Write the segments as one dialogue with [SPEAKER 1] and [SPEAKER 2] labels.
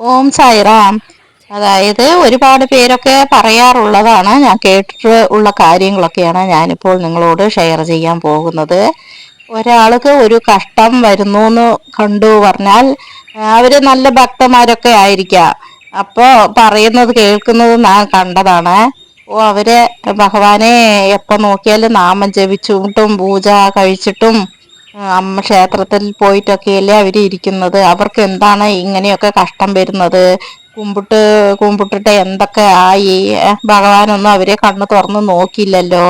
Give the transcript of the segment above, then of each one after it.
[SPEAKER 1] ഓം സായിറാം. അതായത് ഒരുപാട് പേരൊക്കെ പറയാറുള്ളതാണ് ഞാൻ കേട്ടിട്ട് ഉള്ള കാര്യങ്ങളൊക്കെയാണ് ഞാനിപ്പോൾ നിങ്ങളോട് ഷെയർ ചെയ്യാൻ പോകുന്നത്. ഒരാൾക്ക് ഒരു കഷ്ടം വരുന്നു എന്ന് കണ്ടു പറഞ്ഞാൽ അവർ നല്ല ഭക്തന്മാരൊക്കെ ആയിരിക്കാം. അപ്പോൾ പറയുന്നത് കേൾക്കുന്നത് ഞാൻ കണ്ടതാണ് ഓ അവരെ ഭഗവാനെ എപ്പോ നോക്കിയാലും നാമം ജപിച്ചിട്ടും പൂജ കഴിച്ചിട്ടും അമ്മ ക്ഷേത്രത്തിൽ പോയിട്ടൊക്കെയല്ലേ അവർ ഇരിക്കുന്നത്? അവർക്ക് എന്താണ് ഇങ്ങനെയൊക്കെ കഷ്ടം വരുന്നത്? കുമ്പിട്ട് കുമ്പിട്ടിട്ട് എന്തൊക്കെ ആയി? ഭഗവാനൊന്നും അവരെ കണ്ണു തുറന്ന് നോക്കിയില്ലല്ലോ.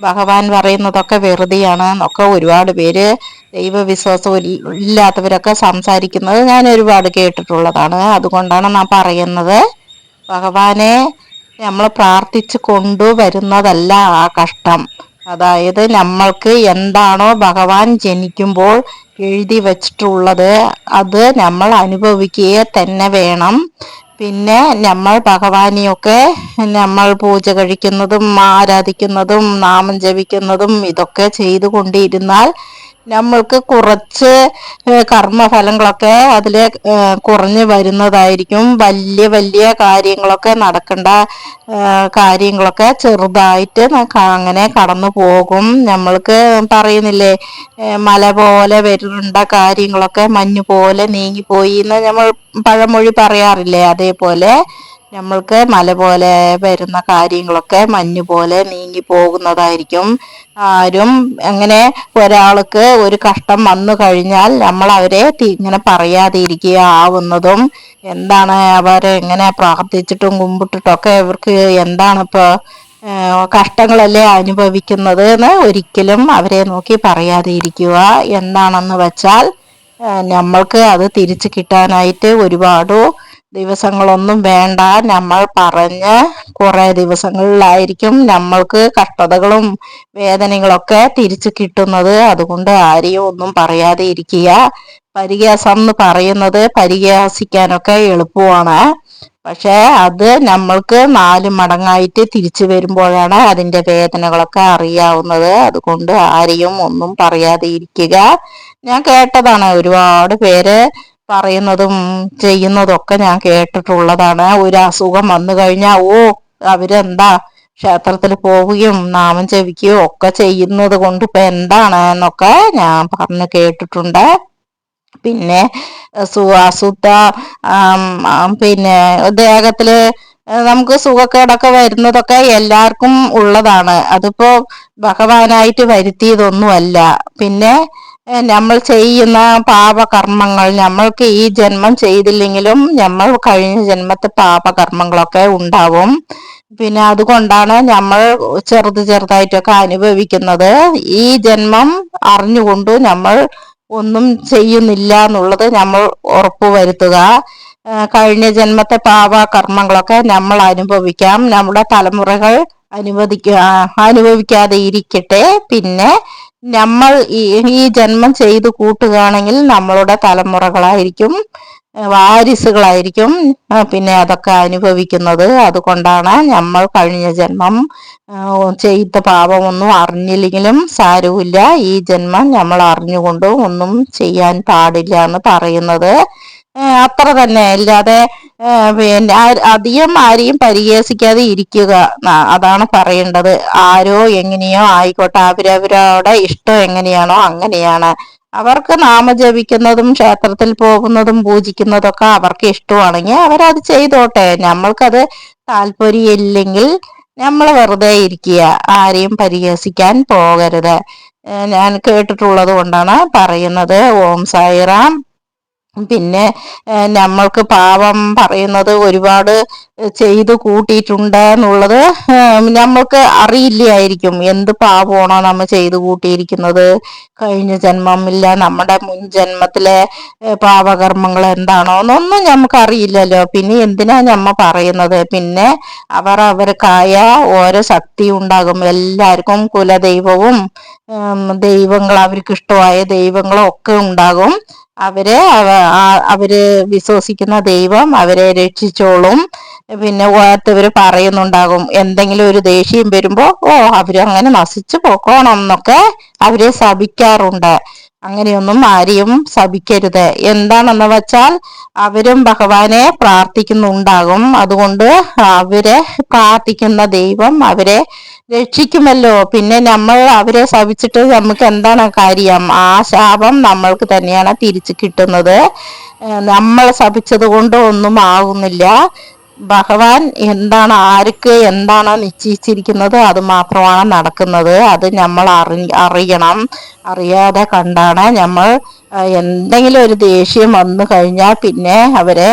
[SPEAKER 1] ഭഗവാൻ പറയുന്നതൊക്കെ വെറുതെയാണ്. എന്നൊക്കെ ഒരുപാട് പേര് ദൈവവിശ്വാസം ഇല്ലാത്തവരൊക്കെ സംസാരിക്കുന്നത് ഞാൻ ഒരുപാട് കേട്ടിട്ടുള്ളതാണ്. അതുകൊണ്ടാണ് ഞാൻ പറയുന്നത്. ഭഗവാനെ നമ്മൾ പ്രാർത്ഥിച്ചു കൊണ്ടുവരുന്നതല്ല ആ കഷ്ടം. അതായത് നമ്മൾക്ക് എന്താണോ ഭഗവാൻ ജനിക്കുമ്പോൾ എഴുതി വച്ചിട്ടുള്ളത് അത് നമ്മൾ അനുഭവിക്കുക തന്നെ വേണം. പിന്നെ നമ്മൾ ഭഗവാനെയൊക്കെ നമ്മൾ പൂജ കഴിക്കുന്നതും ആരാധിക്കുന്നതും നാമം ജപിക്കുന്നതും ഇതൊക്കെ ചെയ്തുകൊണ്ടിരുന്നാൽ നമ്മൾക്ക് കുറച്ച് കർമ്മഫലങ്ങളൊക്കെ അതിൽ കുറഞ്ഞു വരുന്നതായിരിക്കും. വലിയ വലിയ കാര്യങ്ങളൊക്കെ നടക്കേണ്ട കാര്യങ്ങളൊക്കെ ചെറുതായിട്ട് അങ്ങനെ കടന്നു പോകും. നമ്മൾക്ക് പറയുന്നില്ലേ മല പോലെ വരേണ്ട കാര്യങ്ങളൊക്കെ മഞ്ഞു പോലെ നീങ്ങിപ്പോയി എന്ന് നമ്മൾ പഴമൊഴി പറയാറില്ലേ അതേപോലെ നമ്മൾക്ക് മല പോലെ വരുന്ന കാര്യങ്ങളൊക്കെ മഞ്ഞ് പോലെ നീങ്ങി പോകുന്നതായിരിക്കും. ആരും അങ്ങനെ ഒരാൾക്ക് ഒരു കഷ്ടം വന്നു കഴിഞ്ഞാൽ നമ്മൾ അവരെ ഇങ്ങനെ പറയാതെ ഇരിക്കുക ആവുന്നതും എന്താണ് അവരെ എങ്ങനെ പ്രാർത്ഥിച്ചിട്ടും കുമ്പിട്ടിട്ടൊക്കെ ഇവർക്ക് എന്താണ് ഇപ്പോൾ കഷ്ടങ്ങളല്ലേ അനുഭവിക്കുന്നത് എന്ന് ഒരിക്കലും അവരെ നോക്കി പറയാതെ ഇരിക്കുക എന്താണെന്ന് വെച്ചാൽ നമ്മൾക്ക് അത് തിരിച്ചു കിട്ടാനായിട്ട് ഒരുപാട് ദിവസങ്ങളൊന്നും വേണ്ട. നമ്മൾ പറഞ്ഞ് കുറെ ദിവസങ്ങളിലായിരിക്കും നമ്മൾക്ക് കഷ്ടതകളും വേദനകളൊക്കെ തിരിച്ചു കിട്ടുന്നത്. അതുകൊണ്ട് ആരെയും ഒന്നും പറയാതെ ഇരിക്കുക. പരിഹാസം എന്ന് പറയുന്നത് പരിഹാസിക്കാനൊക്കെ എളുപ്പമാണ്. പക്ഷേ അത് നമ്മൾക്ക് നാല് മടങ്ങായിട്ട് തിരിച്ചു വരുമ്പോഴാണ് അതിന്റെ വേദനകളൊക്കെ അറിയാവുന്നത്. അതുകൊണ്ട് ആരെയും ഒന്നും പറയാതെ ഇരിക്കുക. ഞാൻ കേട്ടതാണ് ഒരുപാട് പേര് പറയുന്നതും ചെയ്യുന്നതും ഒക്കെ ഞാൻ കേട്ടിട്ടുള്ളതാണ്. ഒരു അസുഖം വന്നു കഴിഞ്ഞാൽ ഓ അവരെന്താ ക്ഷേത്രത്തിൽ പോവുകയും നാമം ജപിക്കുകയും ഒക്കെ ചെയ്യുന്നത് കൊണ്ട് ഇപ്പൊ എന്താണ് എന്നൊക്കെ ഞാൻ പറഞ്ഞു കേട്ടിട്ടുണ്ട്. പിന്നെ അസുദ്ധ പിന്നെ ദേഹത്തിൽ നമുക്ക് സുഖക്കേടൊക്കെ വരുന്നതൊക്കെ എല്ലാവർക്കും ഉള്ളതാണ്. അതിപ്പോ ഭഗവാനായിട്ട് വരുത്തിയതൊന്നുമല്ല. പിന്നെ നമ്മൾ ചെയ്യുന്ന പാപകർമ്മങ്ങൾ നമ്മൾക്ക് ഈ ജന്മം ചെയ്തില്ലെങ്കിലും നമ്മൾ കഴിഞ്ഞ ജന്മത്തെ പാപകർമ്മങ്ങളൊക്കെ ഉണ്ടാവും. പിന്നെ അതുകൊണ്ടാണ് നമ്മൾ ചെറുത് ചെറുതായിട്ടൊക്കെ അനുഭവിക്കുന്നത്. ഈ ജന്മം അറിഞ്ഞുകൊണ്ട് നമ്മൾ ഒന്നും ചെയ്യുന്നില്ല എന്നുള്ളത് നമ്മൾ ഉറപ്പുവരുത്തുക കഴിഞ്ഞ ജന്മത്തെ പാപ കർമ്മങ്ങളൊക്കെ നമ്മൾ അനുഭവിക്കാം. നമ്മുടെ തലമുറകൾ അനുവദിക്കുക അനുഭവിക്കാതെ ഇരിക്കട്ടെ. പിന്നെ നമ്മൾ ഈ ജന്മം ചെയ്തു കൂട്ടുകയാണെങ്കിൽ നമ്മളുടെ തലമുറകളായിരിക്കും വാരിസുകളായിരിക്കും പിന്നെ അതൊക്കെ അനുഭവിക്കുന്നത്. അതുകൊണ്ടാണ് നമ്മൾ കഴിഞ്ഞ ജന്മം ചെയ്ത പാപമൊന്നും അറിഞ്ഞില്ലെങ്കിലും സാരമില്ല. ഈ ജന്മം നമ്മൾ അറിഞ്ഞുകൊണ്ട് ഒന്നും ചെയ്യാൻ പാടില്ല എന്ന് പറയുന്നത്. അത്ര തന്നെ. അല്ലാതെ പിന്നെ അധികം ആരെയും പരിഹസിക്കാതെ ഇരിക്കുക അതാണ് പറയേണ്ടത്. ആരോ എങ്ങനെയോ ആയിക്കോട്ടെ. അവരവരുടെ ഇഷ്ടം എങ്ങനെയാണോ അങ്ങനെയാണ്. അവർക്ക് നാമജപിക്കുന്നതും ക്ഷേത്രത്തിൽ പോകുന്നതും പൂജിക്കുന്നതൊക്കെ അവർക്ക് ഇഷ്ടമാണെങ്കിൽ അവരത് ചെയ്തോട്ടെ. നമ്മൾക്കത് താല്പര്യമില്ലെങ്കിൽ നമ്മൾ വെറുതെ ഇരിക്കുക. ആരെയും പരിഹസിക്കാൻ പോകരുത്. ഞാൻ കേട്ടിട്ടുള്ളത് കൊണ്ടാണ് പറയുന്നത്. ഓം സായിറാം. പിന്നെ നമ്മൾക്ക് പാവം പറയുന്നത് ഒരുപാട് ചെയ്തു കൂട്ടിയിട്ടുണ്ട് എന്നുള്ളത് നമ്മൾക്ക് അറിയില്ലായിരിക്കും. എന്ത് പാപമാണോ നമ്മൾ ചെയ്തു കൂട്ടിയിരിക്കുന്നത്? കഴിഞ്ഞ ജന്മമില്ല. നമ്മുടെ മുൻ ജന്മത്തിലെ പാപകർമ്മങ്ങൾ എന്താണോ എന്നൊന്നും നമുക്ക് അറിയില്ലല്ലോ. പിന്നെ എന്തിനാ നമ്മ പറയുന്നത്? പിന്നെ അവർ അവർക്കായ ഓരോ ശക്തി ഉണ്ടാകും. എല്ലാവർക്കും കുലദൈവവും ദൈവങ്ങൾ അവർക്ക് ഇഷ്ടമായ ദൈവങ്ങളും ഒക്കെ ഉണ്ടാകും. അവരെ അവർ വിശ്വസിക്കുന്ന ദൈവം അവരെ രക്ഷിച്ചോളും. പിന്നെ ഓർത്തവർ പറയുന്നുണ്ടാകും എന്തെങ്കിലും ഒരു ദേഷ്യം വരുമ്പോ ഓ അവരങ്ങനെ നശിച്ചു പോക്കോണം എന്നൊക്കെ അവരെ ശപിക്കാറുണ്ട്. അങ്ങനെയൊന്നും ആരെയും ശപിക്കരുത്. എന്താണെന്ന് വെച്ചാൽ അവരും ഭഗവാനെ പ്രാർത്ഥിക്കുന്നുണ്ടാകും. അതുകൊണ്ട് അവരെ പ്രാർത്ഥിക്കുന്ന ദൈവം അവരെ രക്ഷിക്കുമല്ലോ. പിന്നെ നമ്മൾ അവരെ ശപിച്ചിട്ട് നമുക്ക് എന്താണ് കാര്യം? ആ ശാപം നമ്മൾക്ക് തന്നെയാണ് തിരിച്ചു കിട്ടുന്നത്. നമ്മൾ ശപിച്ചത് കൊണ്ട് ഒന്നും ആകുന്നില്ല ഭഗവാൻ എന്താണ് ആർക്ക് എന്താണോ നിശ്ചയിച്ചിരിക്കുന്നത് അത് മാത്രമാണ് നടക്കുന്നത്. അത് നമ്മൾ അറി അറിയണം. അറിയാതെ കണ്ടാണ് നമ്മൾ എന്തെങ്കിലും ഒരു ദേഷ്യം വന്നു കഴിഞ്ഞാൽ പിന്നെ അവരെ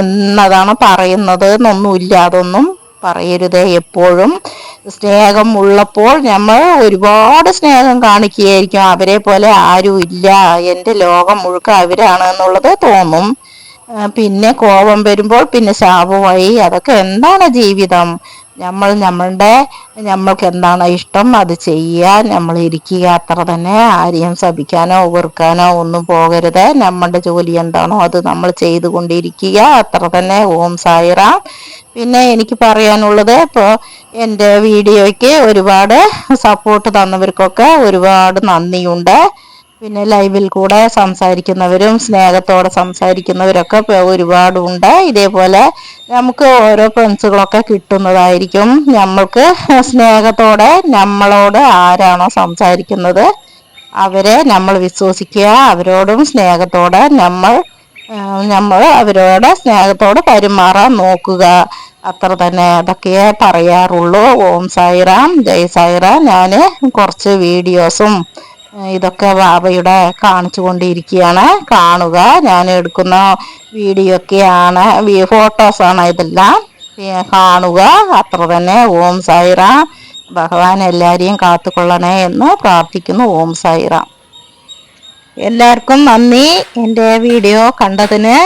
[SPEAKER 1] എന്നതാണ് പറയുന്നത് എന്നൊന്നുമില്ല. അതൊന്നും പറയരുത് എപ്പോഴും. സ്നേഹം ഉള്ളപ്പോൾ നമ്മൾ ഒരുപാട് സ്നേഹം കാണിക്കുകയായിരിക്കും. അവരെ പോലെ ആരും ഇല്ല. എന്റെ ലോകം മുഴുക്ക അവരാണ് എന്നുള്ളത് തോന്നും പിന്നെ കോപം വരുമ്പോൾ പിന്നെ ശാപമായി. അതൊക്കെ എന്താണ് ജീവിതം? നമ്മൾ നമ്മളുടെ നമ്മൾക്ക് എന്താണ് ഇഷ്ടം അത് ചെയ്യാൻ നമ്മൾ ഇരിക്കുക അത്ര തന്നെ ആരെയും ശപിക്കാനോ വെറുക്കാനോ ഒന്നും പോകരുത്. നമ്മളുടെ ജോലി എന്താണോ അത് നമ്മൾ ചെയ്തുകൊണ്ടിരിക്കുക അത്ര തന്നെ. ഓം സായിറാം. പിന്നെ എനിക്ക് പറയാനുള്ളത് ഇപ്പോൾ എന്റെ വീഡിയോയ്ക്ക് ഒരുപാട് സപ്പോർട്ട് തന്നവർക്കൊക്കെ ഒരുപാട് നന്ദിയുണ്ട്. പിന്നെ ലൈവിൽ കൂടെ സംസാരിക്കുന്നവരും സ്നേഹത്തോടെ സംസാരിക്കുന്നവരൊക്കെ ഒരുപാടുണ്ട്. ഇതേപോലെ നമുക്ക് ഓരോ ഫ്രണ്ട്സുകളൊക്കെ കിട്ടുന്നതായിരിക്കും. നമ്മൾക്ക് സ്നേഹത്തോടെ നമ്മളോട് ആരാണോ സംസാരിക്കുന്നത് അവരെ നമ്മൾ വിശ്വസിക്കുക അവരോടും സ്നേഹത്തോടെ നമ്മൾ നമ്മൾ അവരോട് സ്നേഹത്തോടെ പെരുമാറാൻ നോക്കുക. അത്ര തന്നെ അതൊക്കെ പറയാറുള്ളൂ. ഓം സായിറാം ജയ് സായിറാം. ഞാൻ കുറച്ച് വീഡിയോസും ഇതൊക്കെ ബാബയുടെ കാണിച്ചു കൊണ്ടിരിക്കുകയാണ്. കാണുക. ഞാൻ എടുക്കുന്ന വീഡിയോ ഒക്കെയാണ്. ഫോട്ടോസാണ് ഇതെല്ലാം. കാണുക. അത്ര തന്നെ. ഓം സായിറാം. ഭഗവാൻ എല്ലാവരെയും കാത്തുകൊള്ളണേ എന്ന് പ്രാർത്ഥിക്കുന്നു. ഓം സായിറാം. എല്ലാവർക്കും നന്ദി. എന്റെ വീഡിയോ കണ്ടതിന്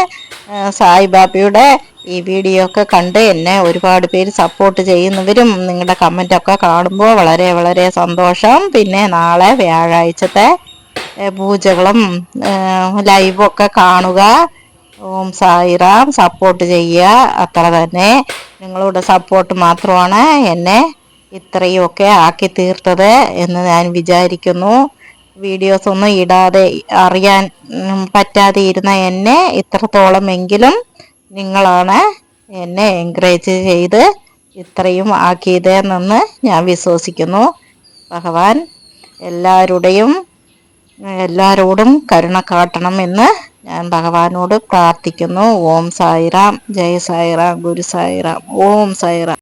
[SPEAKER 1] സായിബാബയുടെ ഈ വീഡിയോ ഒക്കെ കണ്ട് എന്നെ ഒരുപാട് പേര് സപ്പോർട്ട് ചെയ്യുന്നവരും നിങ്ങളുടെ കമന്റൊക്കെ കാണുമ്പോൾ വളരെ വളരെ സന്തോഷം. പിന്നെ നാളെ വ്യാഴാഴ്ചത്തെ പൂജകളും ലൈവൊക്കെ കാണുക. ഓം സായിറാം സപ്പോർട്ട് ചെയ്യുക. അത്ര തന്നെ. നിങ്ങളുടെ സപ്പോർട്ട് മാത്രമാണ് എന്നെ ഇത്രയൊക്കെ ആക്കി തീർത്തത് എന്ന് ഞാൻ വിചാരിക്കുന്നു. വീഡിയോസ് ഒന്നും ഇടാതെ അറിയാൻ പറ്റാതെ ഇരുന്ന എന്നെ ഇത്രത്തോളമെങ്കിലും നിങ്ങളാണ് എന്നെ എൻകറേജ് ചെയ്ത് ഇത്രയും ആക്കിയതെന്നെന്ന് ഞാൻ വിശ്വസിക്കുന്നു. ഭഗവാൻ എല്ലാവരുടെയും എല്ലാവരോടും കരുണ കാട്ടണമെന്ന് ഞാൻ ഭഗവാനോട് പ്രാർത്ഥിക്കുന്നു. ഓം സായിറാം ജയ സായിറാം ഗുരു സായിറാം ഓം സായിറാം